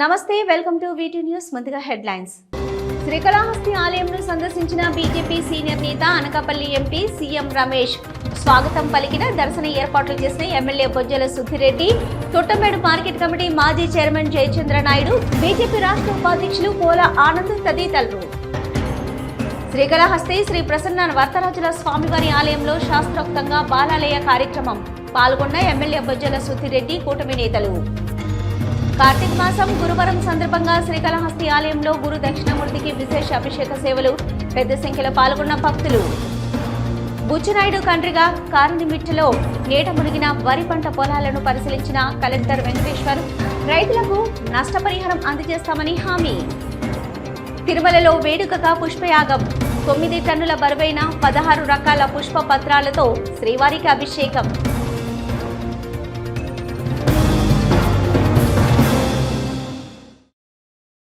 నమస్తే welcome to వీటి news ముందుగా హెడ్లైన్స్. శ్రీకాళహస్తి ఆలయంను సందర్శించిన బీజేపీ సీనియర్ నేత అనకాపల్లి ఎంపీ సీఎం రమేష్. స్వాగతం పలికిన దర్శన ఏర్పాట్లు చేసిన MLA Bojjala Sudhireddy. Thottambedu market committee మాజీ చైర్మన్ జయచంద్ర నాయుడు బీజేపీ రాష్ట్ర ఉపాధ్యక్షులు పోల ఆనంద్ తదితరులు. శ్రీకాళహస్తి శ్రీ ప్రసన్న వర్తరాజుల స్వామివారి ఆలయంలో శాస్త్రోక్తంగా బాలాలయ కార్యక్రమం. పాల్గొన్న ఎమ్మెల్యే బొజ్జల సుద్దిరెడ్డి కూటమి నేతలు. కార్తీక మాసం గురువారం సందర్భంగా శ్రీకాళహస్తి ఆలయంలో గురు దక్షిణమూర్తికి విశేష అభిషేక సేవలు పెద్ద సంఖ్యలో పాల్గొన్న భక్తులు. బుచ్చినాయుడు కండ్రిగా కారునిమిట్టలో నీట మునిగిన వరి పంట పొలాలను పరిశీలించిన కలెక్టర్ వెంకటేశ్వర్ రైతులకు నష్టపరిహారం అందజేస్తామని హామీ. తిరుమలలో వేడుకగా పుష్పయాగం తొమ్మిది టన్నుల బరువైన పదహారు రకాల పుష్ప పత్రాలతో శ్రీవారికి అభిషేకం.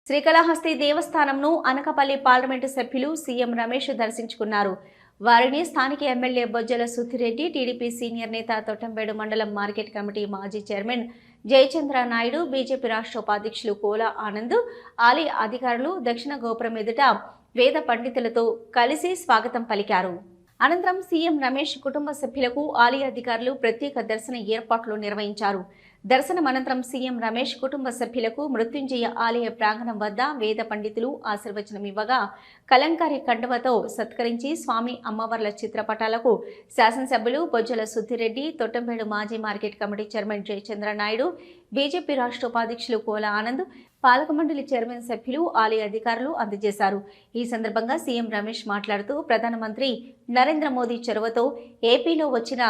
శ్రీకళహస్తి దేవస్థానంను అనకపల్లి పార్లమెంటు సభ్యులు సీఎం రమేష్ దర్శించుకున్నారు. వారిని స్థానిక MLA Bojjala Sudhireddy TDP senior నేత తొట్టంబేడు మండలం మార్కెట్ కమిటీ మాజీ చైర్మన్ జయచంద్ర నాయుడు బీజేపీ రాష్ట్ర ఉపాధ్యక్షులు కోలా ఆనంద్ ఆలయ అధికారులు దక్షిణ గోపురం ఎదుట వేద పండితులతో కలిసి స్వాగతం పలికారు. అనంతరం సీఎం రమేష్ కుటుంబ సభ్యులకు ఆలయ అధికారులు ప్రత్యేక దర్శన ఏర్పాట్లు నిర్వహించారు. దర్శనం అనంతరం సీఎం రమేష్ కుటుంబ సభ్యులకు మృత్యుంజయ ఆలయ ప్రాంగణం వద్ద వేద పండితులు ఆశీర్వచనం ఇవ్వగా కలంకారి కండవతో సత్కరించి స్వామి అమ్మవార్ల చిత్రపటాలకు శాసనసభ్యులు బొజ్జల సుద్దిరెడ్డి తొట్టంపేడు మాజీ market committee chairman Jayachandra Naidu BJP రాష్ట్ర ఉపాధ్యక్షులు కోల ఆనంద్ పాలక మండలి చైర్మన్ సభ్యులు ఆలయ అధికారులు అందజేశారు. ఈ సందర్భంగా సీఎం రమేష్ మాట్లాడుతూ ప్రధానమంత్రి నరేంద్ర మోదీ చొరవతో ఏపీలో వచ్చిన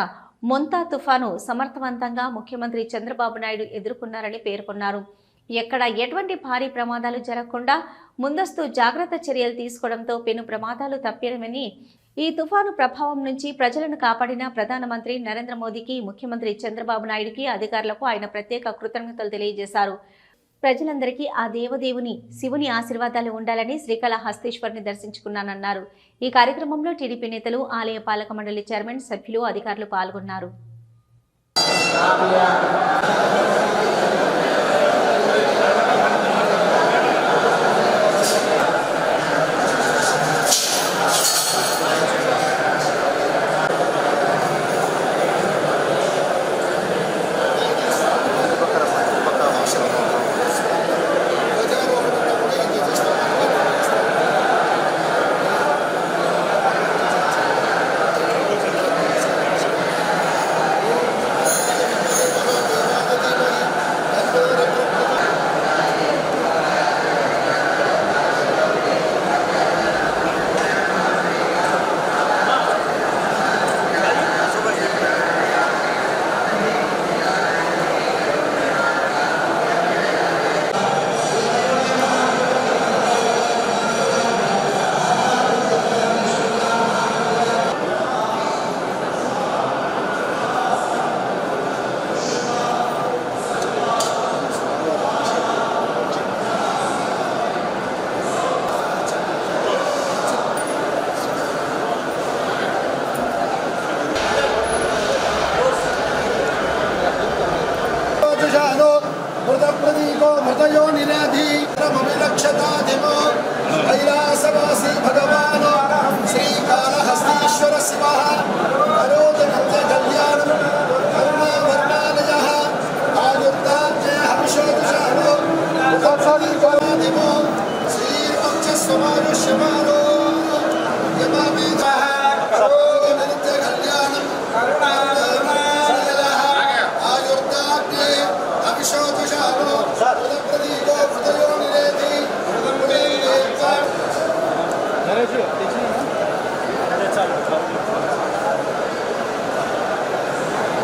మొంతా తుఫాను సమర్థవంతంగా ముఖ్యమంత్రి చంద్రబాబు నాయుడు ఎదుర్కొన్నారని పేర్కొన్నారు. ఎక్కడ ఎటువంటి భారీ ప్రమాదాలు జరగకుండా ముందస్తు జాగ్రత్త చర్యలు తీసుకోవడంతో పెను ప్రమాదాలు తప్పినవని ఈ తుఫాను ప్రభావం నుంచి ప్రజలను కాపాడిన ప్రధానమంత్రి నరేంద్ర మోదీకి ముఖ్యమంత్రి చంద్రబాబు నాయుడుకి అధికారులకు ఆయన ప్రత్యేక కృతజ్ఞతలు తెలియజేశారు. ప్రజలందరికీ ఆ దేవదేవుని శివుని ఆశీర్వాదాలు ఉండాలని శ్రీకాళహస్తీశ్వరిని దర్శించుకున్నానన్నారు. ఈ కార్యక్రమంలో టీడీపీ నేతలు ఆలయ పాలక మండలి చైర్మన్ సభ్యులు అధికారులు పాల్గొన్నారు.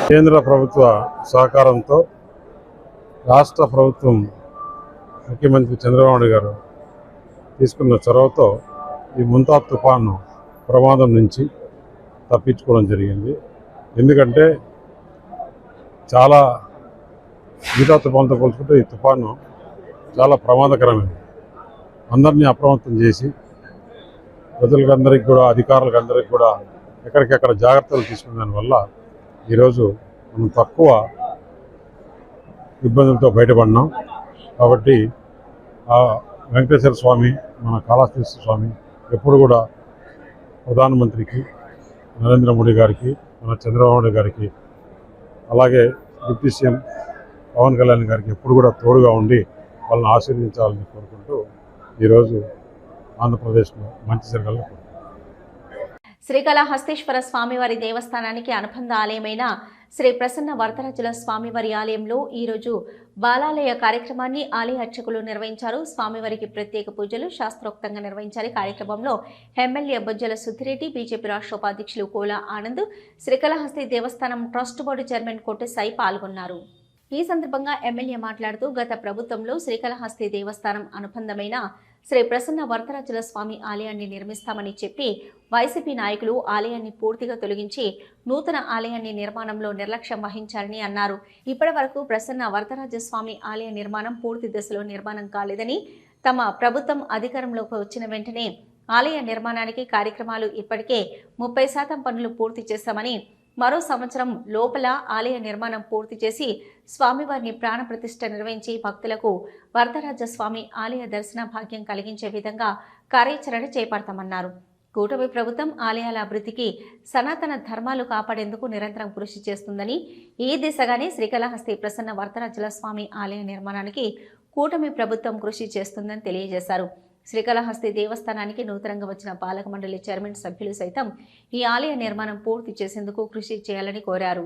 కేంద్ర ప్రభుత్వ సహకారంతో రాష్ట్ర ప్రభుత్వం ముఖ్యమంత్రి చంద్రబాబు నాయుడు గారు తీసుకున్న చొరవతో ఈ ముంతా తుఫాను ప్రమాదం నుంచి తప్పించుకోవడం జరిగింది. ఎందుకంటే చాలా మిగతా తుఫాన్తో పోల్చుకుంటే ఈ తుఫాను చాలా ప్రమాదకరమైనది. అందరినీ అప్రమత్తం చేసి ప్రజలకందరికీ కూడా అధికారులకు అందరికీ కూడా ఎక్కడికెక్కడ జాగ్రత్తలు తీసుకున్న దానివల్ల ఈరోజు మనం తక్కువ ఇబ్బందులతో బయటపడినాం. కాబట్టి ఆ వెంకటేశ్వర స్వామి మన కాళహస్తీశ్వర స్వామి ఎప్పుడు కూడా ప్రధానమంత్రికి నరేంద్ర మోడీ గారికి మన చంద్రబాబు నాయుడు గారికి అలాగే డిప్యూటీ సీఎం పవన్ కళ్యాణ్ గారికి ఎప్పుడు కూడా తోడుగా ఉండి వాళ్ళని ఆశీర్వదించాలని కోరుకుంటూ ఈరోజు ఆంధ్రప్రదేశ్లో మంచి జరగాలని శ్రీకాళహస్తేశ్వర స్వామివారి దేవస్థానానికి అనుబంధ ఆలయమైన శ్రీ ప్రసన్న వరదరాజుల స్వామివారి ఆలయంలో ఈరోజు బాలాలయ కార్యక్రమాన్ని ఆలయ అర్చకులు నిర్వహించారు. స్వామివారికి ప్రత్యేక పూజలు శాస్త్రోక్తంగా నిర్వహించారు కార్యక్రమంలో ఎమ్మెల్యే బొజ్జల సుధిరెడ్డి బీజేపీ రాష్ట్ర ఉపాధ్యక్షులు కోలా ఆనంద్ శ్రీకాళహస్తి దేవస్థానం ట్రస్ట్ బోర్డు చైర్మన్ కోటెసాయి పాల్గొన్నారు. ఈ సందర్భంగా ఎమ్మెల్యే మాట్లాడుతూ గత ప్రభుత్వంలో శ్రీకాళహస్తి దేవస్థానం అనుబంధమైన శ్రీ ప్రసన్న వరదరాజుల స్వామి ఆలయాన్ని నిర్మిస్తామని చెప్పి వైసీపీ నాయకులు ఆలయాన్ని పూర్తిగా తొలగించి నూతన ఆలయాన్ని నిర్మాణంలో నిర్లక్ష్యం వహించారని అన్నారు. ఇప్పటి వరకు ప్రసన్న వరదరాజ స్వామి ఆలయ నిర్మాణం పూర్తి దశలో నిర్మాణం కాలేదని తమ ప్రభుత్వం అధికారంలోకి వచ్చిన వెంటనే ఆలయ నిర్మాణానికి కార్యక్రమాలు ఇప్పటికే ముప్పై శాతం పనులు పూర్తి చేశామని మరో సంవత్సరం లోపల ఆలయ నిర్మాణం పూర్తి చేసి స్వామివారిని ప్రాణప్రతిష్ఠ నిర్వహించి భక్తులకు వరదరాజస్వామి ఆలయ దర్శన భాగ్యం కలిగించే విధంగా కార్యాచరణ చేపడతామన్నారు. కూటమి ప్రభుత్వం ఆలయాల అభివృద్ధికి సనాతన ధర్మాలు కాపాడేందుకు నిరంతరం కృషి చేస్తుందని ఈ దిశగానే శ్రీకాళహస్తి ప్రసన్న వరదరాజుల స్వామి ఆలయ నిర్మాణానికి కూటమి ప్రభుత్వం కృషి చేస్తుందని తెలియజేశారు. శ్రీకాళహస్తి దేవస్థానానికి నూతనంగా వచ్చిన పాలక మండలి చైర్మన్ సభ్యులు సైతం ఈ ఆలయ నిర్మాణం పూర్తి చేసేందుకు కృషి చేయాలని కోరారు.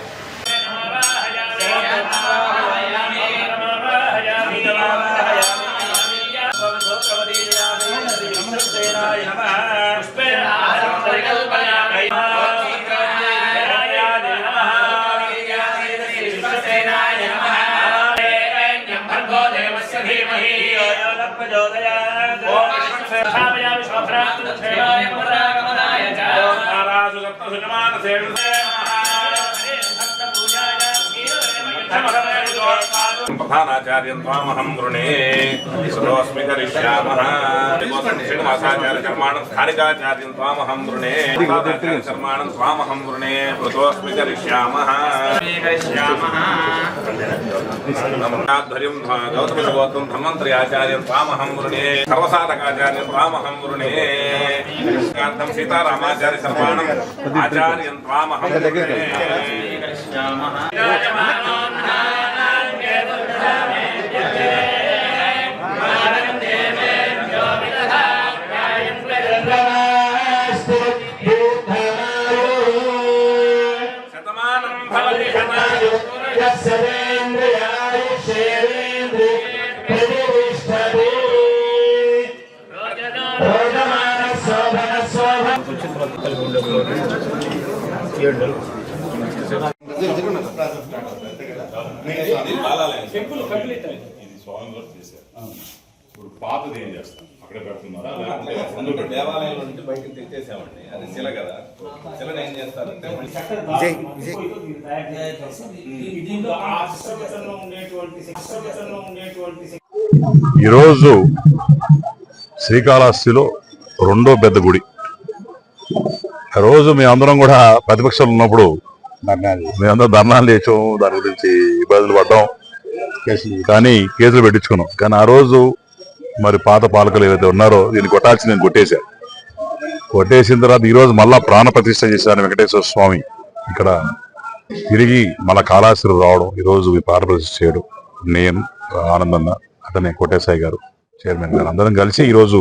प्रचोदयात् ॐ विश्वक्षेषामया विश्वभ्रातृक्षेमाय पुनरागमनाय च ॐ तारासुगप्तसुजमानसेन प्रधानाचार्य त्वामहं स्थानिकाचार्यं त्वामहं गृणे कर्माणं करिष्यामः। ధ్వర్యం గౌతమ గోత్రం ధన్వంతరి ఆచార్యం త్వామహం వృణే సర్వసాధకాచార్యం త్వామహం వృణే కాంతం సీతారామాచార్య సర్వాణం ఆచార్యం త్వామహం వృణే ఇది చేశారు. ఇప్పుడు పాతది ఏం చేస్తాం? అక్కడే పెడుతున్నారా? లేకపోతే? దేవాలయంలో నుంచి బయటకు తెచ్చేసామండి. అది శిల కదా. శిలను ఏం చేస్తారంటే ఈరోజు శ్రీకాళహస్తిలో రెండో పెద్ద గుడి. రోజు మేమందరం కూడా ప్రతిపక్షాలు ఉన్నప్పుడు మేమందరం ధర్నాలు చేసాం దాని గురించి ఇబ్బందులు పడ్డాం. కానీ కేసులు పెట్టించుకున్నాం. కానీ ఆ రోజు మరి పాత పాలకులు ఏవైతే ఉన్నారో దీన్ని కొట్టాల్సి నేను కొట్టేశాను కొట్టేసిన తర్వాత ఈ రోజు మళ్ళా ప్రాణ ప్రతిష్ఠ చేశాను వెంకటేశ్వర స్వామి. ఇక్కడ తిరిగి మళ్ళా కాళాశ్రీ రావడం ఈ రోజు ఈ ప్రాణ ప్రతిష్ఠ చేయడం. నేను ఆనందన్న అతనే కోటేశాయి గారు చైర్మన్ గారు. అందరం కలిసి ఈ రోజు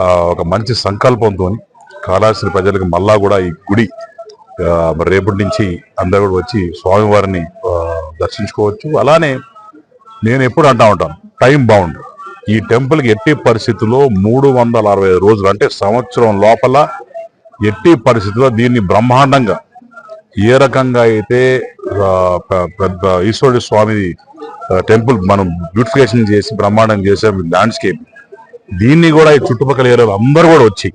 ఆ, ఒక మంచి సంకల్పంతో కాళాశ్రీ ప్రజలకు మళ్ళా కూడా ఈ గుడి రేపటి నుంచి అందరూ కూడా వచ్చి స్వామివారిని దర్శించుకోవచ్చు. అలానే నేను ఎప్పుడు అంటా ఉంటాను టైం బాగుండు ఈ టెంపుల్కి ఎట్టి పరిస్థితుల్లో మూడు వందల అరవై ఐదు రోజులు అంటే సంవత్సరం లోపల ఎట్టి పరిస్థితుల్లో దీన్ని బ్రహ్మాండంగా ఏ రకంగా అయితే పెద్ద ఈశ్వరుడి స్వామి టెంపుల్ మనం బ్యూటిఫికేషన్ చేసి బ్రహ్మాండం చేసే ల్యాండ్స్కేప్ దీన్ని కూడా ఈ చుట్టుపక్కల ఏరియాలో అందరూ కూడా వచ్చి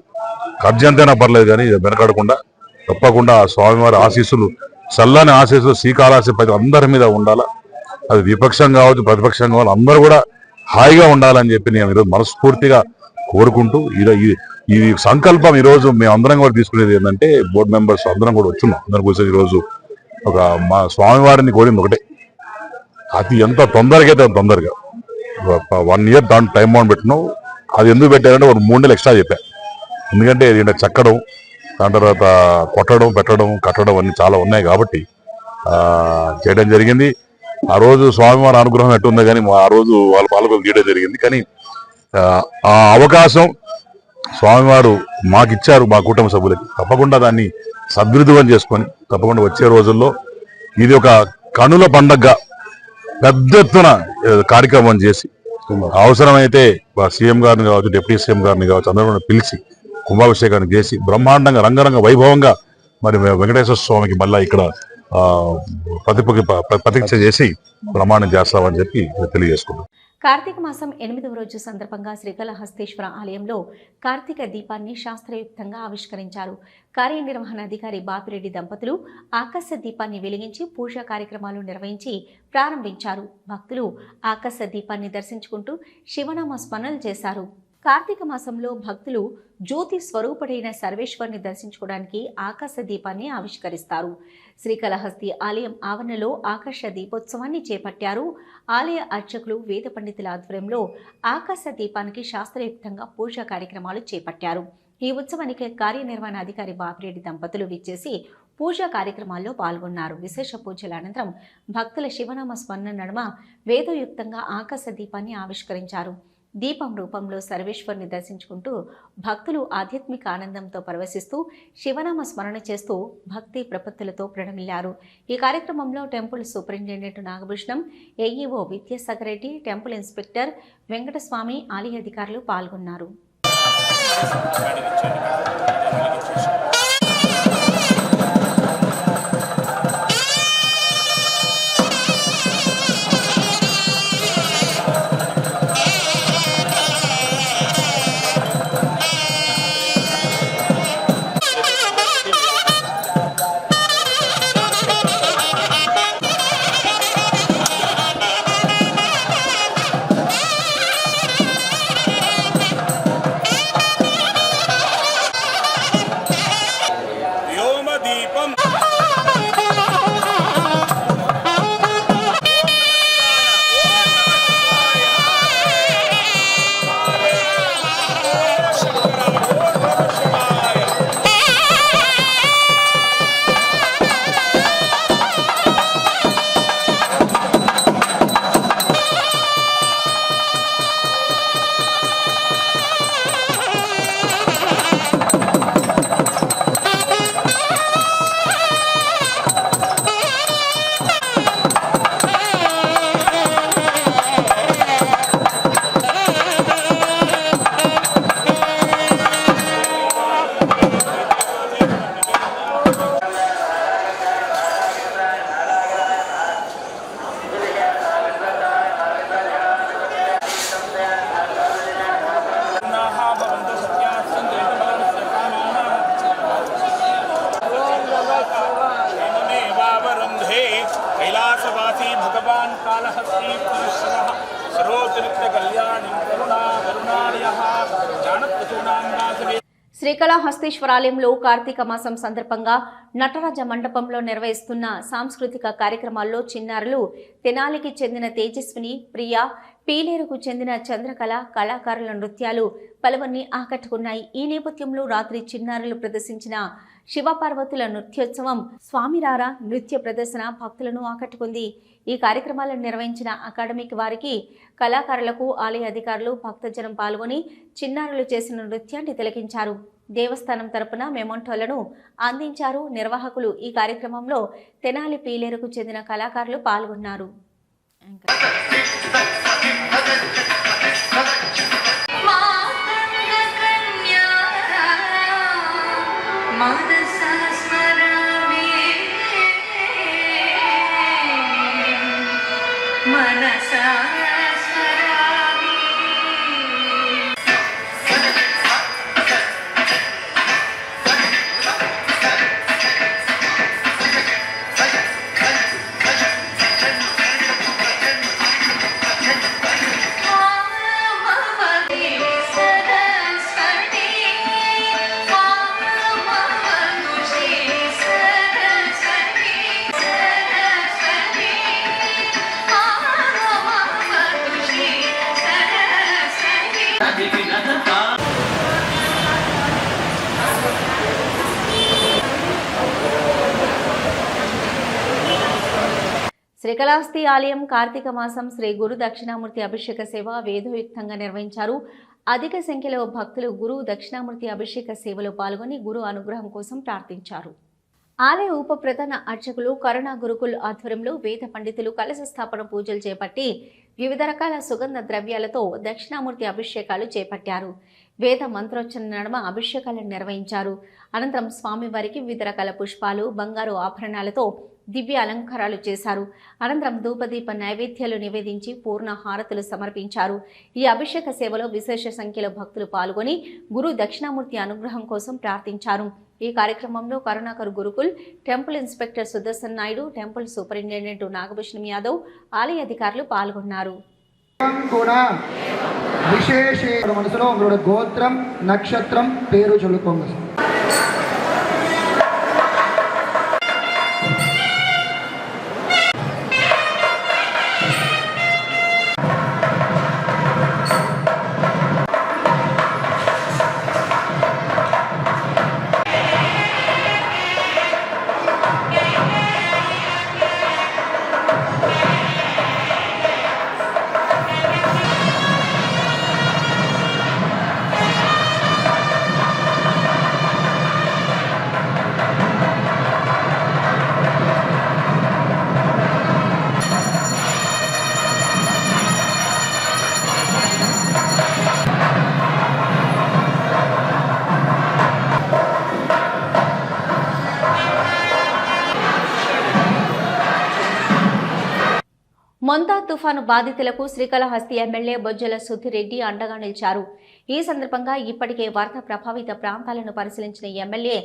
ఖర్జంతైనా పర్లేదు కానీ ఇది వెనకడకుండా తప్పకుండా స్వామివారి ఆశీస్సులు చల్లని ఆశీస్సులు శ్రీకాళహస్తి ప్రతి అందరి మీద ఉండాలా? అది విపక్షం కావచ్చు ప్రతిపక్షం కావచ్చు అందరూ కూడా హాయిగా ఉండాలని చెప్పి నేను ఈరోజు మనస్ఫూర్తిగా కోరుకుంటూ ఈరో- ఈ ఈ సంకల్పం ఈ రోజు మేము అందరం కూడా తీసుకునేది ఏంటంటే బోర్డు మెంబర్స్ అందరం కూడా వచ్చున్నాం. అందరం కూర్చొని ఈరోజు రోజు ఒక మా స్వామివారిని కోరింది ఒకటే. అది ఎంత తొందరగా అయితే తొందరగా. వన్ ఇయర్ దాని టైం బాండ్ పెట్టినావు. అది ఎందుకు పెట్టారంటే ఒక మూడు నెలలు ఎక్స్ట్రా చెప్పాను ఎందుకంటే దీంట్లో చెక్కడం దాని తర్వాత కొట్టడం పెట్టడం కట్టడం అన్ని చాలా ఉన్నాయి కాబట్టి చేయడం జరిగింది. ఆ రోజు స్వామివారి అనుగ్రహం ఎట్టుందో కానీ ఆ రోజు వాళ్ళ పాలకు గీయడం జరిగింది. కానీ ఆ, అవకాశం స్వామివారు మాకు ఇచ్చారు మా కుటుంబ సభ్యులకి. తప్పకుండా దాన్ని సద్వినియోగం చేసుకొని తప్పకుండా వచ్చే రోజుల్లో ఇది ఒక కనుల పండగగా పెద్ద ఎత్తున కార్యక్రమం చేసి అవసరమైతే సీఎం గారిని కావచ్చు డిప్యూటీ సీఎం గారిని కావచ్చు అందరూ కూడా పిలిచి కుంభాభిషేకాన్ని చేసి బ్రహ్మాండంగా రంగరంగ వైభవంగా మరి వెంకటేశ్వర స్వామికి మళ్ళా ఇక్కడ ఆ, ప్రతిపకి ప్ర- చేసి ప్రమాణం చేస్తామని చెప్పి తెలియజేసుకున్నాం కార్తీక మాసం ఎనిమిదవ రోజు సందర్భంగా శ్రీకళహస్తేశ్వర ఆలయంలో కార్తీక దీపాన్ని శాస్త్రయుక్తంగా ఆవిష్కరించారు. కార్యనిర్వహణాధికారి బాపిరెడ్డి దంపతులు ఆకాశ దీపాన్ని వెలిగించి పూజా కార్యక్రమాలు నిర్వహించి ప్రారంభించారు. భక్తులు ఆకాశ దీపాన్ని దర్శించుకుంటూ శివనామ స్మరణలు చేశారు. కార్తీక మాసంలో భక్తులు జ్యోతి స్వరూపుడైన సర్వేశ్వరుని దర్శించుకోవడానికి ఆకాశ దీపాన్ని ఆవిష్కరిస్తారు. శ్రీకాళహస్తి ఆలయం ఆవరణలో ఆకాశ దీపోత్సవాన్ని చేపట్టారు. ఆలయ అర్చకులు వేద పండితుల ఆధ్వర్యంలో ఆకాశ దీపానికి శాస్త్రయుక్తంగా పూజా కార్యక్రమాలు చేపట్టారు. ఈ ఉత్సవానికి కార్యనిర్వహణాధికారి బాపిరెడ్డి దంపతులు విచ్చేసి పూజా కార్యక్రమాల్లో పాల్గొన్నారు. విశేష పూజల అనంతరం భక్తుల శివనామ స్మరణ నడుమ వేదయుక్తంగా ఆకాశ దీపాన్ని ఆవిష్కరించారు. దీపం రూపంలో సర్వేశ్వరుని దర్శించుకుంటూ భక్తులు ఆధ్యాత్మిక ఆనందంతో పరవశిస్తూ శివనామ స్మరణ చేస్తూ భక్తి ప్రపత్తులతో ప్రణమిల్లారు. ఈ కార్యక్రమంలో temple superintendent Nagabhushanam AEO Vidyasagar Reddy temple inspector Venkataswamy ఆలయ అధికారులు పాల్గొన్నారు. శ్రీకాళహస్తీశ్వరాలయంలో కార్తీక మాసం సందర్భంగా నటరాజ మండపంలో నిర్వహిస్తున్న సాంస్కృతిక కార్యక్రమాల్లో చిన్నారులు తెనాలికి చెందిన తేజస్విని ప్రియా పీలేరుకు చెందిన చంద్రకళ కళాకారుల నృత్యాలు పలువురిని ఆకట్టుకున్నాయి ఈ నేపథ్యంలో రాత్రి చిన్నారులు ప్రదర్శించిన శివపార్వతుల నృత్యోత్సవం స్వామిరార నృత్య ప్రదర్శన భక్తులను ఆకట్టుకుంది ఈ కార్యక్రమాలను నిర్వహించిన అకాడమిక్ వారికి కళాకారులకు ఆలయ అధికారులు భక్తజనం పాల్గొని చిన్నారులు చేసిన నృత్యాన్ని తిలకించారు దేవస్థానం తరపున మెమోంటోలను అందించారు. నిర్వాహకులు ఈ కార్యక్రమంలో తెనాలి పీలేరుకు చెందిన కళాకారులు పాల్గొన్నారు. మాతంగకన్యా శ్రీకళాస్తి ఆలయం కార్తీక మాసం శ్రీ గురు దక్షిణామూర్తి అభిషేక సేవ వేదోయుక్తంగా నిర్వహించారు. అధిక సంఖ్యలో భక్తులు గురు దక్షిణామూర్తి అభిషేక సేవలో పాల్గొని గురు అనుగ్రహం కోసం ప్రార్థించారు. ఆలయ ఉప ప్రధాన అర్చకులు కరుణా గురుకుల్ ఆధ్వర్యంలో వేద పండితులు కలశ స్థాపన పూజలు చేపట్టి వివిధ రకాల సుగంధ ద్రవ్యాలతో దక్షిణామూర్తి అభిషేకాలు చేపట్టారు. వేద మంత్రోచ్చరణ నడమ అభిషేకాలను నిర్వహించారు. అనంతరం స్వామివారికి వివిధ రకాల పుష్పాలు బంగారు ఆభరణాలతో దివ్య అలంకారాలు చేశారు. అనంతరం ధూపదీప నైవేద్యాలు నివేదించి పూర్ణ హారతులు సమర్పించారు. ఈ అభిషేక సేవలో విశేష సంఖ్యలో భక్తులు పాల్గొని గురు దక్షిణామూర్తి అనుగ్రహం కోసం ప్రార్థించారు. ఈ కార్యక్రమంలో Karunakar Gurukul temple inspector Sudarshan Naidu temple superintendent Nagabhushanam Yadav ఆలయ అధికారులు పాల్గొన్నారు. విశేష మనసులో గోత్రం నక్షత్రం పేరు చొల్లుకోండి. మొంతా తుఫాను బాధితులకు శ్రీకాళహస్తి ఎమ్మెల్యే బొజ్జల సుధిరెడ్డి అండగా నిలిచారు. ఈ సందర్భంగా ఇప్పటికే వరద ప్రభావిత ప్రాంతాలను పరిశీలించిన ఎమ్మెల్యే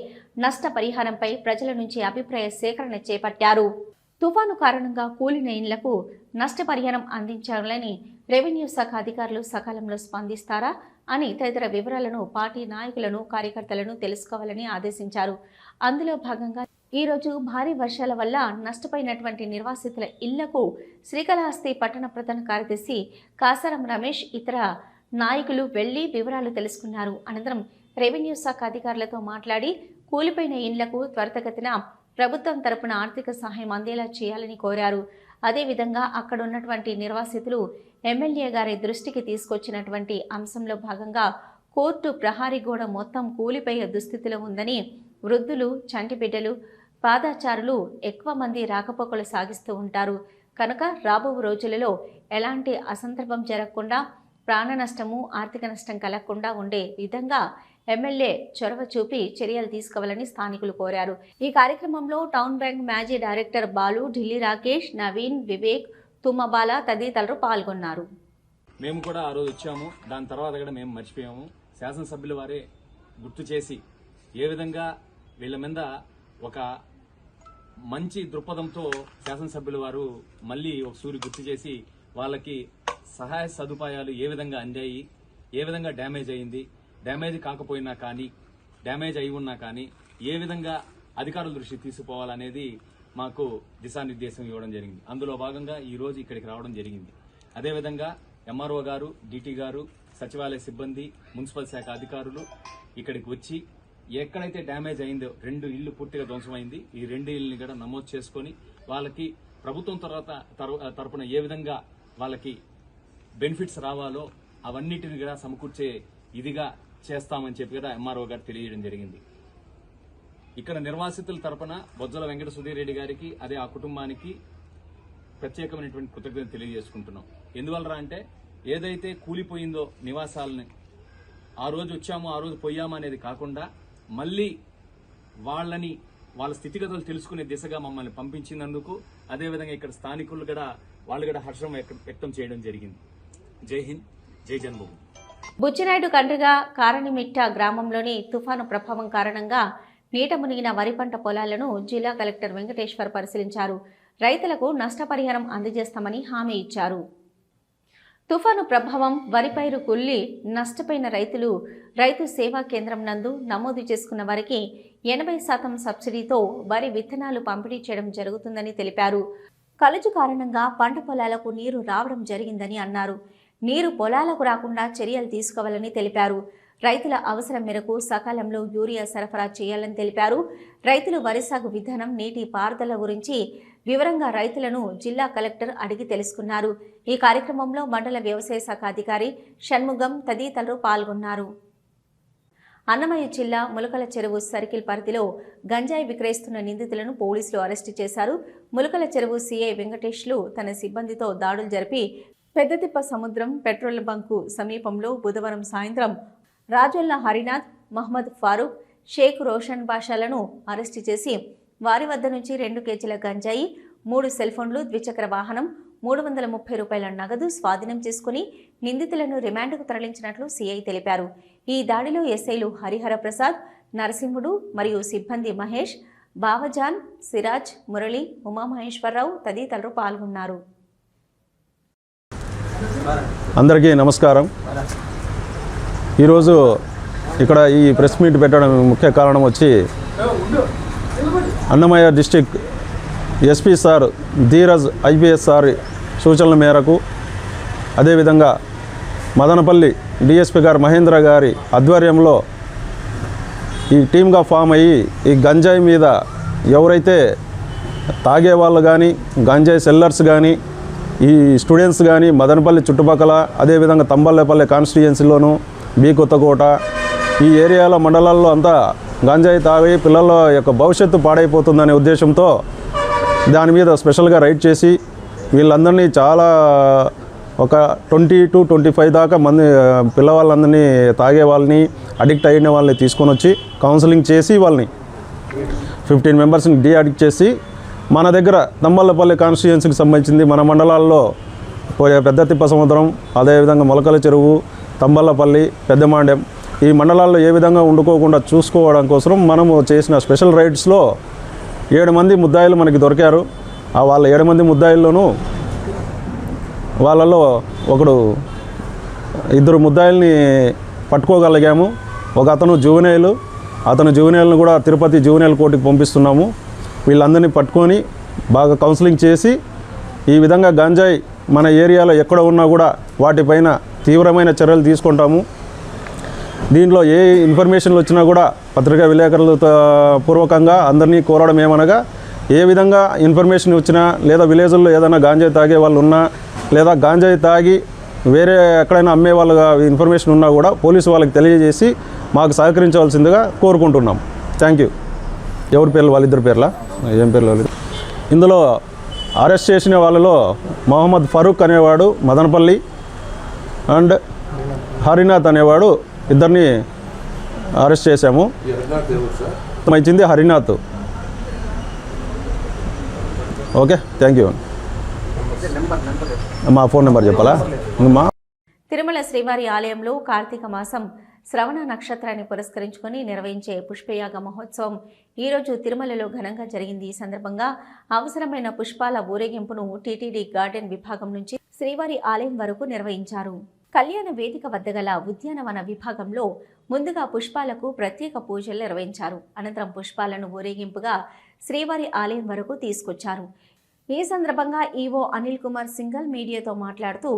నష్ట పరిహారంపై ప్రజల నుంచి అభిప్రాయ సేకరణ చేపట్టారు. తుఫాను కారణంగా కూలిన ఇండ్లకు నష్టపరిహారం అందించాలని రెవెన్యూ శాఖ అధికారులు సకాలంలో స్పందిస్తారా అని తదితర వివరాలను పార్టీ నాయకులను కార్యకర్తలను తెలుసుకోవాలని ఆదేశించారు. అందులో భాగంగా ఈరోజు భారీ వర్షాల వల్ల నష్టపోయినటువంటి నిర్వాసితుల ఇళ్ళకు శ్రీకాళహస్తి పట్టణ ప్రధాన కార్యదర్శి కాసారం రమేష్ ఇతర నాయకులు వెళ్ళి వివరాలు తెలుసుకున్నారు. అనంతరం రెవెన్యూ శాఖ అధికారులతో మాట్లాడి కూలిపోయిన ఇండ్లకు త్వరితగతిన ప్రభుత్వం తరపున ఆర్థిక సహాయం అందేలా చేయాలని కోరారు. అదేవిధంగా అక్కడ ఉన్నటువంటి నిర్వాసితులు ఎమ్మెల్యే గారి దృష్టికి తీసుకొచ్చినటువంటి అంశంలో భాగంగా కోర్టు ప్రహారీ గోడ మొత్తం కూలిపోయే దుస్థితిలో ఉందని వృద్ధులు చంటి బిడ్డలు పాదాచారులు ఎక్కువ మంది రాకపోకలు సాగిస్తూ ఉంటారు. కనుక రాబో రోజులలో ఎలాంటి అసందర్భం జరగకుండా ప్రాణ నష్టము ఆర్థిక నష్టం కలగకుండా ఉండే విధంగా ఎమ్మెల్యే చొరవ చూపి చర్యలు తీసుకోవాలని స్థానికులు కోరారు. ఈ కార్యక్రమంలో టౌన్ బ్యాంక్ మాజీ డైరెక్టర్ బాలు ఢిల్లీ రాకేష్ నవీన్ వివేక్ తుమ్మబాల తదితరులు పాల్గొన్నారు. మేము కూడా ఆ రోజు ఇచ్చాము దాని తర్వాత కూడా మేము మర్చిపోయాము. శాసనసభ్యుల వారే గుర్తు చేసి ఏ విధంగా వీళ్ళ మీద ఒక మంచి దృక్పథంతో శాసనసభ్యుల వారు మళ్ళీ ఒక సూరి గుర్తు చేసి వాళ్ళకి సహాయ సదుపాయాలు ఏ విధంగా అందాయి ఏ విధంగా డ్యామేజ్ అయింది డ్యామేజ్ కాకపోయినా కానీ డ్యామేజ్ అయి ఉన్నా కానీ ఏ విధంగా అధికారుల దృష్టి తీసుకుపోవాలనేది మాకు దిశానిర్దేశం ఇవ్వడం జరిగింది. అందులో భాగంగా ఈ రోజు ఇక్కడికి రావడం జరిగింది. అదేవిధంగా ఎంఆర్ఓ గారు డిటి గారు సచివాలయ సిబ్బంది మున్సిపల్ శాఖ అధికారులు ఇక్కడికి వచ్చి ఎక్కడైతే డ్యామేజ్ అయిందో రెండు ఇళ్ళు పూర్తిగా ధ్వంసమైంది. ఈ రెండు ఇళ్ళని కూడా నమోదు చేసుకొని వాళ్ళకి ప్రభుత్వం తర్వాత తర- తరపున ఏ విధంగా వాళ్ళకి బెనిఫిట్స్ రావాలో అవన్నిటిని కూడా సమకూర్చే ఇదిగా చేస్తామని చెప్పి కూడా ఎంఆర్ఓ గారు తెలియజేయడం జరిగింది. ఇక్కడ నిర్వాసితుల తరపున బొజ్జల వెంకట సుధీర్ రెడ్డి గారికి అదే ఆ కుటుంబానికి ప్రత్యేకమైనటువంటి కృతజ్ఞత తెలియజేసుకుంటున్నాం. ఎందువల్ల అంటే ఏదైతే కూలిపోయిందో నివాసాలని ఆ రోజు వచ్చాము ఆ రోజు పోయాము అనేది కాకుండా మళ్ళీ వాళ్ళని వాళ్ళ స్థితిగతులు తెలుసుకునే దిశగా మమ్మల్ని పంపించినందుకు అదేవిధంగా ఇక్కడ స్థానికులు కూడా వాళ్ళు కూడా హర్షం వ్యక్తం- వ్యక్తం చేయడం జరిగింది. జై హింద్ జై జన్మభూమి. బుచ్చినాయుడు కండ్రిగా కారణిమిట్ట గ్రామంలోని తుఫాను ప్రభావం కారణంగా నీట మునిగిన వరి పంట పొలాలను జిల్లా కలెక్టర్ వెంకటేశ్వర్ పరిశీలించారు. రైతులకు నష్టపరిహారం అందజేస్తామని హామీ ఇచ్చారు. తుఫాను ప్రభావం వరి పైరు కుల్లి నష్టపోయిన రైతులు రైతు సేవా కేంద్రం నందు నమోదు చేసుకున్న వారికి ఎనభై శాతం సబ్సిడీతో వరి విత్తనాలు పంపిణీ చేయడం జరుగుతుందని తెలిపారు. కలుజు కారణంగా పంట పొలాలకు నీరు రావడం జరిగిందని అన్నారు. నీరు పొలాలకు రాకుండా చర్యలు తీసుకోవాలని తెలిపారు. రైతుల అవసరం మేరకు సకాలంలో యూరియా సరఫరా చేయాలని తెలిపారు. రైతులు వరి సాగు విధానం నీటి పారుదల గురించి వివరంగా రైతులను జిల్లా కలెక్టర్ అడిగి తెలుసుకున్నారు. ఈ కార్యక్రమంలో మండల వ్యవసాయ శాఖ అధికారి షణ్ముగం తదితరులు పాల్గొన్నారు. అన్నమయ్య జిల్లా ములకల చెరువు సర్కిల్ పరిధిలో గంజాయి విక్రయిస్తున్న నిందితులను పోలీసులు అరెస్టు చేశారు. ములకల చెరువు సీఐ వెంకటేష్లు తన సిబ్బందితో దాడులు జరిపి పెద్దతిప్ప సముద్రం పెట్రోల్ బంకు సమీపంలో బుధవారం సాయంత్రం రాజొల్ల హరినాథ్ మహమ్మద్ ఫారూక్ షేక్ రోషన్ బాషాలను అరెస్టు చేసి వారి వద్ద నుంచి రెండు కేజీల గంజాయి మూడు సెల్ ఫోన్లు ద్విచక్ర వాహనం మూడు వందల ముప్పై రూపాయల నగదు స్వాధీనం చేసుకుని నిందితులను రిమాండ్కు తరలించినట్లు సీఐ తెలిపారు. ఈ దాడిలో ఎస్ఐలు హరిహర ప్రసాద్ నరసింహుడు మరియు సిబ్బంది మహేష్ బావజాన్ సిరాజ్ మురళి ఉమామహేశ్వరరావు తదితరులు పాల్గొన్నారు. అందరికీ నమస్కారం. ఈరోజు ఇక్కడ ఈ ప్రెస్ మీట్ పెట్టడం ముఖ్య కారణం వచ్చి Annamayya district SP sir Dheeraj IPS sir సూచనల మేరకు అదేవిధంగా మదనపల్లి డిఎస్పీ గారు మహేంద్ర గారి ఆధ్వర్యంలో ఈ టీమ్గా ఫామ్ అయ్యి ఈ గంజాయి మీద ఎవరైతే తాగే వాళ్ళు కానీ గంజాయి సెల్లర్స్ కానీ ఈ స్టూడెంట్స్ కానీ మదనపల్లి చుట్టుపక్కల అదేవిధంగా తంబల్లపల్లి కాన్స్టిట్యుయెన్సీలోను బీ కొత్తకోట ఈ ఏరియాల మండలాల్లో అంతా గంజాయి తాగి పిల్లల యొక్క భవిష్యత్తు పాడైపోతుందనే ఉద్దేశంతో దాని మీద స్పెషల్గా రైడ్ చేసి వీళ్ళందరినీ చాలా ఒక ట్వంటీ టు ట్వంటీ ఫైవ్ దాకా మంది పిల్లవాళ్ళందరినీ తాగే వాళ్ళని అడిక్ట్ అయిన వాళ్ళని తీసుకొని వచ్చి కౌన్సిలింగ్ చేసి వాళ్ళని ఫిఫ్టీన్ మెంబర్స్ని డీ అడిక్ట్ చేసి మన దగ్గర తంబల్లపల్లి కాన్స్టిట్యుయెన్సీకి సంబంధించింది మన మండలాల్లో పోయే పెద్ద తిప్ప సముద్రం అదేవిధంగా మొలకల చెరువు తంబళ్ళపల్లి పెద్దమాండ్యం ఈ మండలాల్లో ఏ విధంగా ఉండుకోకుండా చూసుకోవడం కోసం మనము చేసిన స్పెషల్ రైడ్స్లో ఏడు మంది ముద్దాయిలు మనకి దొరికారు. ఆ వాళ్ళ ఏడు మంది ముద్దాయిల్లోనూ వాళ్ళలో ఒకడు ఇద్దరు ముద్దాయిల్ని పట్టుకోగలిగాము. ఒక అతను జూవెనైలు అతను జూవెనైల్ని కూడా తిరుపతి జూవెనైల్ కోర్టుకి పంపిస్తున్నాము. వీళ్ళందరినీ పట్టుకొని బాగా కౌన్సిలింగ్ చేసి ఈ విధంగా గంజాయి మన ఏరియాలో ఎక్కడ ఉన్నా కూడా వాటిపైన తీవ్రమైన చర్యలు తీసుకుంటాము. దీంట్లో ఏ ఇన్ఫర్మేషన్లు వచ్చినా కూడా పత్రికా విలేకరులతో పూర్వకంగా అందరినీ కోరడం ఏమనగా ఏ విధంగా ఇన్ఫర్మేషన్ వచ్చినా లేదా విలేజ్లో ఏదైనా గాంజాయి తాగే వాళ్ళు ఉన్నా లేదా గాంజాయి తాగి వేరే ఎక్కడైనా అమ్మే వాళ్ళ ఇన్ఫర్మేషన్ ఉన్నా కూడా పోలీసు వాళ్ళకి తెలియజేసి మాకు సహకరించవలసిందిగా కోరుకుంటున్నాం. థ్యాంక్ యూ ఎవరి పేర్లు? వాళ్ళిద్దరు పేర్ల? ఏం పేర్లు వాళ్ళు ఇందులో అరెస్ట్ చేసిన వాళ్ళలో మొహమ్మద్ ఫరూక్ అనేవాడు మదనపల్లి అండ్ హరినాథ్ అనేవాడు ఇద్దరిని అరెస్ట్ చేశాము. మంచింది హరినాథ్ ఓకే థ్యాంక్ యూ మా ఫోన్ నెంబర్ చెప్పాలా? మా తిరుమల శ్రీవారి ఆలయంలో కార్తీక మాసం శ్రవణ నక్షత్రాన్ని పురస్కరించుకొని నిర్వహించే పుష్పయాగ మహోత్సవం ఈరోజు తిరుమలలో ఘనంగా జరిగింది. ఈ సందర్భంగా అవసరమైన పుష్పాల ఊరేగింపును టీటీడీ గార్డెన్ విభాగం నుంచి శ్రీవారి ఆలయం వరకు నిర్వహించారు. కళ్యాణ వేదిక వద్ద గల ఉద్యానవన విభాగంలో ముందుగా పుష్పాలకు ప్రత్యేక పూజలు నిర్వహించారు. అనంతరం పుష్పాలను ఊరేగింపుగా శ్రీవారి ఆలయం వరకు తీసుకొచ్చారు. ఈ సందర్భంగా ఈవో అనిల్ కుమార్ సింగల్ మీడియాతో మాట్లాడుతూ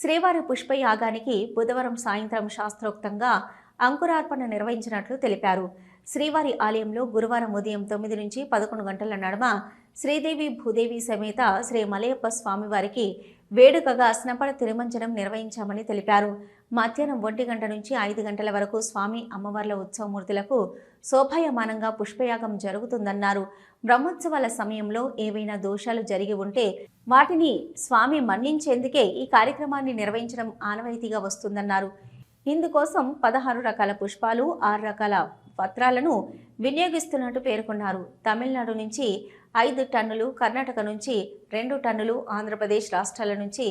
శ్రీవారి పుష్పయాగానికి బుధవారం సాయంత్రం శాస్త్రోక్తంగా అంకురార్పణ నిర్వహించినట్లు తెలిపారు. శ్రీవారి ఆలయంలో గురువారం ఉదయం తొమ్మిది నుంచి పదకొండు గంటల నడుమ శ్రీదేవి భూదేవి సమేత శ్రీ మలయప్ప స్వామివారికి వేడుకగా స్నపడ తిరుమంజనం నిర్వహించామని తెలిపారు. మధ్యాహ్నం ఒంటి గంట నుంచి ఐదు గంటల వరకు స్వామి అమ్మవార్ల ఉత్సవమూర్తులకు శోభాయమానంగా పుష్పయాగం జరుగుతుందన్నారు. బ్రహ్మోత్సవాల సమయంలో ఏవైనా దోషాలు జరిగి ఉంటే వాటిని స్వామి మన్నించేందుకే ఈ కార్యక్రమాన్ని నిర్వహించడం ఆనవాయితీగా వస్తుందన్నారు. ఇందుకోసం పదహారు రకాల పుష్పాలు ఆరు రకాల పత్రాలను వినియోగిస్తున్నట్టు పేర్కొన్నారు. తమిళనాడు నుంచి ఐదు టన్నులు కర్ణాటక నుంచి రెండు టన్నులు ఆంధ్రప్రదేశ్ రాష్ట్రాల నుంచి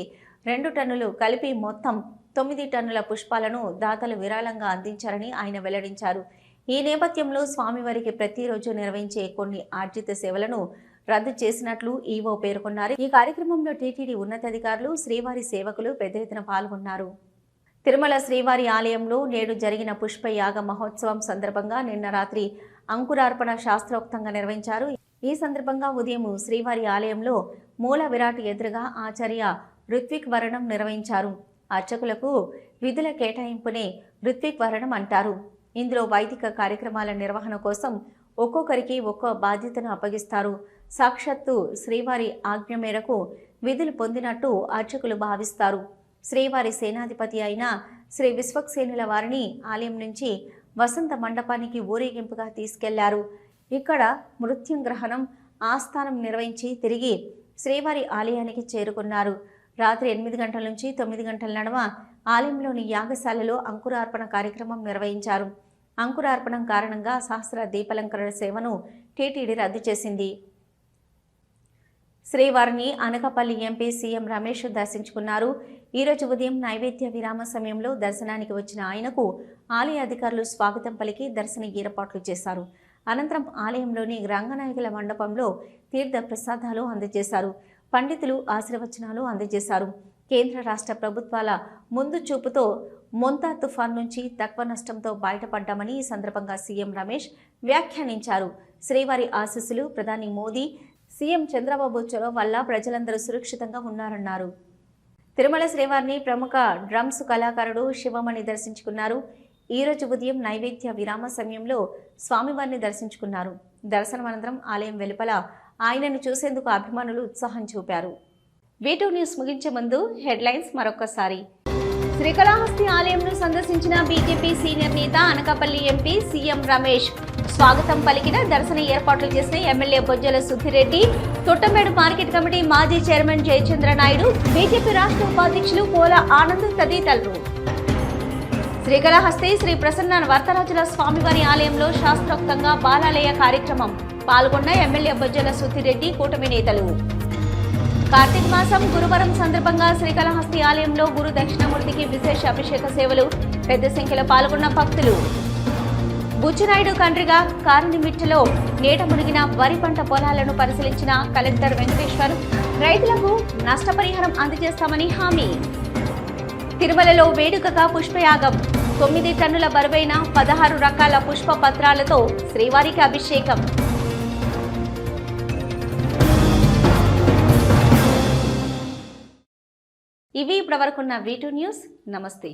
రెండు టన్నులు కలిపి మొత్తం తొమ్మిది టన్నుల పుష్పాలను దాతలు విరాళంగా అందించారని ఆయన వెల్లడించారు. ఈ నేపథ్యంలో స్వామివారికి ప్రతిరోజు నిర్వహించే కొన్ని ఆర్జిత సేవలను రద్దు చేసినట్లు ఈవో పేర్కొన్నారు. ఈ కార్యక్రమంలో టీటీడీ ఉన్నతాధికారులు శ్రీవారి సేవకులు పెద్ద ఎత్తున పాల్గొన్నారు. తిరుమల శ్రీవారి ఆలయంలో నేడు జరిగిన పుష్ప యాగ మహోత్సవం సందర్భంగా నిన్న రాత్రి అంకురార్పణ శాస్త్రోక్తంగా నిర్వహించారు. ఈ సందర్భంగా ఉదయం శ్రీవారి ఆలయంలో మూల విరాట్ ఎదురుగా ఆచార్య ఋత్విక్ వరణం నిర్వహించారు. అర్చకులకు విధుల కేటాయింపునే ఋత్విక్ వరణం అంటారు. ఇందులో వైదిక కార్యక్రమాల నిర్వహణ కోసం ఒక్కొక్కరికి ఒక్కో బాధ్యతను అప్పగిస్తారు. సాక్షాత్తు శ్రీవారి ఆజ్ఞ మేరకు విధులు పొందినట్టు అర్చకులు భావిస్తారు. శ్రీవారి సేనాధిపతి అయిన శ్రీ విశ్వక్సేనుల వారిని ఆలయం నుంచి వసంత మండపానికి ఊరేగింపుగా తీసుకెళ్ళారు. ఇక్కడ మృత్యుంగ్రహణం ఆస్థానం నిర్వహించి తిరిగి శ్రీవారి ఆలయానికి చేరుకున్నారు. రాత్రి ఎనిమిది గంటల నుంచి తొమ్మిది గంటల నడమ ఆలయంలోని యాగశాలలో అంకురార్పణ కార్యక్రమం నిర్వహించారు. అంకురార్పణం కారణంగా సహస్ర దీపాలంకరణ సేవను టీటీడీ రద్దు చేసింది. శ్రీవారిని అనకాపల్లి ఎంపీ సీఎం రమేష్ దర్శించుకున్నారు. ఈరోజు ఉదయం నైవేద్య విరామ సమయంలో దర్శనానికి వచ్చిన ఆయనకు ఆలయ అధికారులు స్వాగతం పలికి దర్శన ఏర్పాట్లు చేశారు. అనంతరం ఆలయంలోని రంగనాయకుల మండపంలో తీర్థ ప్రసాదాలు అందజేశారు. పండితులు ఆశీర్వచనాలు అందజేశారు. కేంద్ర రాష్ట్ర ప్రభుత్వాల ముందు చూపుతో మొంతా తుఫాన్ నుంచి తక్కువ నష్టంతో బయటపడ్డామని ఈ సందర్భంగా సీఎం రమేష్ వ్యాఖ్యానించారు. శ్రీవారి ఆశీస్సులు ప్రధాని మోదీ సీఎం చంద్రబాబు చొరవ వల్ల ప్రజలందరూ సురక్షితంగా ఉన్నారన్నారు. తిరుమల శ్రీవారిని ప్రముఖ డ్రమ్స్ కళాకారుడు శివమణి దర్శించుకున్నారు. ఈ రోజు ఉదయం నైవేద్య విరామ సమయంలో స్వామివారిని దర్శించుకున్నారు. దర్శనం అనంతరం ఆలయం వెలుపల ఆయనను చూసేందుకు అభిమానులు ఉత్సాహం చూపారు. వీటూ న్యూస్ ముగించే ముందు హెడ్లైన్స్ మరొకసారి శ్రీకాళహస్తి ఆలయంను సందర్శించిన బీజేపీ సీనియర్ నేత అనకాపల్లి ఎంపీ సీఎం రమేష్ స్వాగతం పలికిన దర్శన ఏర్పాట్లు చేసిన MLA Bojjala Sudhireddy Thottambedu market committee మాజీ చైర్మన్ జయచంద్ర నాయుడు బీజేపీ రాష్ట్ర ఉపాధ్యక్షులు పోల ఆనంద్ తదితరులు. శ్రీకాళహస్తి శ్రీ ప్రసన్న వర్తరాజుల స్వామివారి ఆలయంలో శాస్త్రోక్తంగా బాలాలయ కార్యక్రమం. పాల్గొన్న ఎమ్మెల్యే బొజ్జల సుధిరెడ్డి కూటమి నేతలు. కార్తీక మాసం గురువారం సందర్భంగా శ్రీకాళహస్తి ఆలయంలో గురు దక్షిణమూర్తికి విశేష అభిషేక సేవలు. పెద్ద సంఖ్యలో పాల్గొన్న భక్తులు. బుచ్చినాయుడు కండ్రిగా కారునిమిట్టలో నీట మునిగిన వరి పంట పొలాలను పరిశీలించిన కలెక్టర్ వెంకటేశ్వర్ రైతులకు నష్టపరిహారం అందజేస్తామని హామీ. తిరుమలలో వేడుకగా పుష్పయాగం. తొమ్మిది టన్నుల బరువైన పదహారు రకాల పుష్ప పత్రాలతో శ్రీవారికి అభిషేకం. ఇవి ఇప్పటివరకున్న వీటూ న్యూస్. నమస్తే.